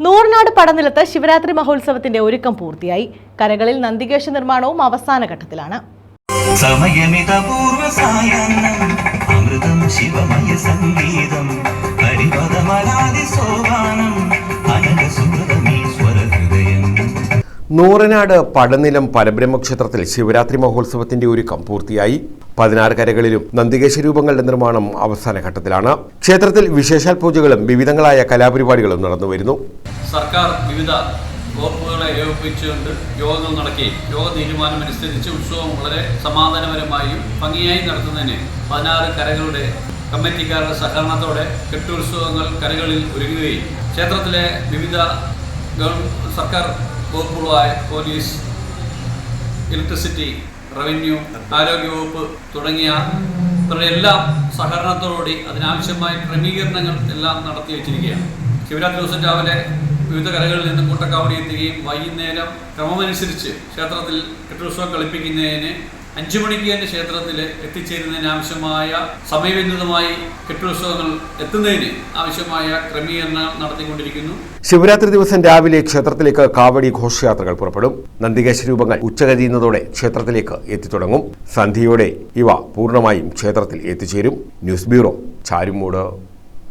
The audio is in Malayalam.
നൂറിനാട് പടനിലത്ത് ശിവരാത്രി മഹോത്സവത്തിന്റെ ഒരുക്കം പൂർത്തിയായി. കരകളിൽ നന്ദികേശ നിർമ്മാണവും അവസാന ഘട്ടത്തിലാണ്. അമൃതം ശിവമയ സംഗീതം ഹരിപദമലാതി സോപാനം നൂറനാട് പടനിലം പരബ്രഹ്മക്ഷേത്രത്തിൽ ശിവരാത്രി മഹോത്സവത്തിന്റെ ഒരുക്കം പൂർത്തിയായി. പതിനാറ് കരകളിലും നന്ദികേശ രൂപങ്ങളുടെ നിർമ്മാണം അവസാന ഘട്ടത്തിലാണ്. ക്ഷേത്രത്തിൽ വിശേഷാൽ പൂജകളും വിവിധങ്ങളായ കലാപരിപാടികളും നടന്നുവരുന്നു സർക്കാർ വിവിധ വകുപ്പുകളെ ഏകോപിപ്പിച്ചുകൊണ്ട് യോഗങ്ങൾ നടക്കുകയും യോഗ തീരുമാനമനുസരിച്ച് ഉത്സവം വളരെ സമാധാനപരമായും ഭംഗിയായി നടത്തുന്നതിന് പതിനാറ് കരകളുടെ കമ്മിറ്റിക്കാരുടെ സഹകരണത്തോടെ കെട്ടുത്സവങ്ങൾ കരകളിൽ ഒരുങ്ങുകയും ക്ഷേത്രത്തിലെ വിവിധ സർക്കാർ വകുപ്പുകളായ പോലീസ് ഇലക്ട്രിസിറ്റി റവന്യൂ ആരോഗ്യവകുപ്പ് തുടങ്ങിയ ഇവരുടെ എല്ലാം സഹകരണത്തോടുകൂടി അതിനാവശ്യമായ ക്രമീകരണങ്ങൾ എല്ലാം നടത്തി വെച്ചിരിക്കുകയാണ്. ശിവരാത്രി ദിവസം രാവിലെ വിവിധ കരകളിൽ നിന്ന് കൂട്ടക്കാവടി എത്തുകയും വൈകുന്നേരം ക്രമമനുസരിച്ച് ക്ഷേത്രത്തിൽ കെട്ടുത്സവം കളിപ്പിക്കുന്നതിന് അഞ്ചു മണിക്ക് തന്നെ ക്ഷേത്രത്തിൽ എത്തിച്ചേരുന്നതിന് ആവശ്യമായ സമയബന്ധിതമായി കെട്ടുത്സവങ്ങൾ എത്തുന്നതിന് ആവശ്യമായ ക്രമീകരണം നടത്തിക്കൊണ്ടിരിക്കുന്നു. ശിവരാത്രി ദിവസം രാവിലെ ക്ഷേത്രത്തിലേക്ക് കാവടി ഘോഷയാത്രകൾ പുറപ്പെടും. നന്ദികേശ രൂപങ്ങൾ ഉച്ചകരിയുന്നതോടെ ക്ഷേത്രത്തിലേക്ക് എത്തിത്തുടങ്ങും. സന്ധ്യയോടെ ഇവ പൂർണമായും ക്ഷേത്രത്തിൽ എത്തിച്ചേരും. News bureau Charummood.